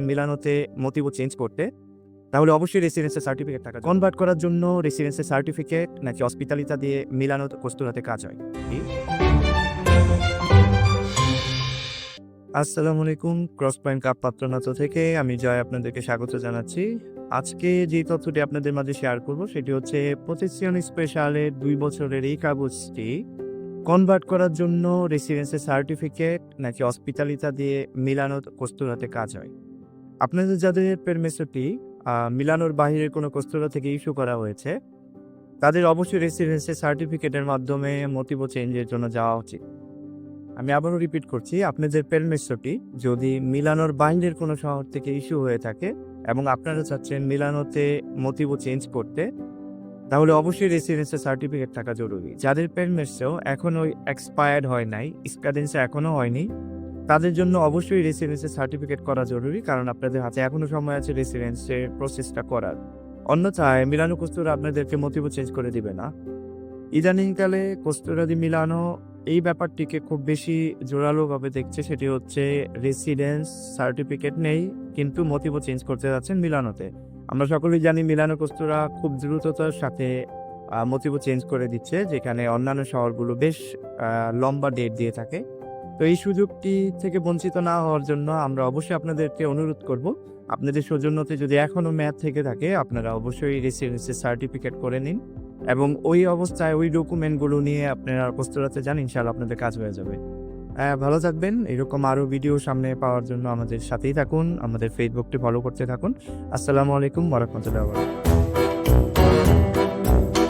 মিলানোতে motive change করতে তাহলে অবশ্যই রেসিডেন্সের সার্টিফিকেট থাকা কনভার্ট করার জন্য রেসিডেন্সের সার্টিফিকেট নাকি হসপিটালিটা দিয়ে মিলানো কস্তুরাতে কাজ হয়? আসসালামু আলাইকুম ক্রস পয়েন্ট কাপ পাত্রনাথ থেকে আমি জয় আপনাদেরকে স্বাগত জানাচ্ছি। আজকে যে তথ্যটি আপনাদের মাঝে শেয়ার করব সেটি হচ্ছে পজিশন স্পেশালের দুই বছরের এই কাগজটি। কনভার্ট করার জন্য রেসিডেন্সের সার্টিফিকেট নাকি হসপিটালিটা দিয়ে মিলানো কস্তুরাতে কাজ হয়? আপনাদের যাদের পেরমেসোটি মিলানোর বাহিরের কোনো কস্তুরা থেকে ইস্যু করা হয়েছে, তাদের অবশ্যই রেসিডেন্সের সার্টিফিকেটের মাধ্যমে মতিব চেঞ্জের জন্য যাওয়া উচিত। আমি আবারও রিপিট করছি, আপনাদের পেরমেসোটি যদি মিলানোর বাইরের কোনো শহর থেকে ইস্যু হয়ে থাকে এবং আপনারা চাচ্ছেন মিলানোতে মতিব চেঞ্জ করতে, তাহলে অবশ্যই রেসিডেন্সের সার্টিফিকেট থাকা জরুরি। যাদের পেরমেসও এখনও এক্সপায়ার্ড হয় নাই স্কাডেন্সে এখনও হয়নি তাদের জন্য অবশ্যই রেসিডেন্সের সার্টিফিকেট করা জরুরি, কারণ আপনাদের হাতে এখনও সময় আছে রেসিডেন্সের প্রসেসটা করার। অন্যথায় মিলানো কস্তুরা আপনাদেরকে মোটিভ চেঞ্জ করে দিবে না। ইদানিংকালে কস্তুরাদি মিলানো এই ব্যাপারটিকে খুব বেশি জোরালোভাবে দেখছে, সেটি হচ্ছে রেসিডেন্স সার্টিফিকেট নেই, কিন্তু মোটিভ চেঞ্জ করতে যাচ্ছেন মিলানোতে। আমরা সকলেই জানি মিলানো কস্তুরা খুব দ্রুততার সাথে মোটিভ চেঞ্জ করে দিচ্ছে, যেখানে অন্যান্য শহরগুলো বেশ লম্বা ডেট দিয়ে থাকে। তো এই সুযোগটি থেকে বঞ্চিত না হওয়ার জন্য আমরা অবশ্যই আপনাদেরকে অনুরোধ করব। আপনাদের সৌজন্যতে যদি এখনও ম্যাথ থেকে থাকে, আপনারা অবশ্যই রেসিডেন্সের সার্টিফিকেট করে নিন এবং ওই অবস্থায় ওই ডকুমেন্টগুলো নিয়ে আপনারা প্রস্তুরাতে যান ইনশাল্লাহ আপনাদের কাজ হয়ে যাবে। হ্যাঁ ভালো থাকবেন। এরকম আরও ভিডিও সামনে পাওয়ার জন্য আমাদের সাথেই থাকুন, আমাদের ফেসবুকটি ফলো করতে থাকুন। আসসালামু আলাইকুম ওরহমতুল্লাহ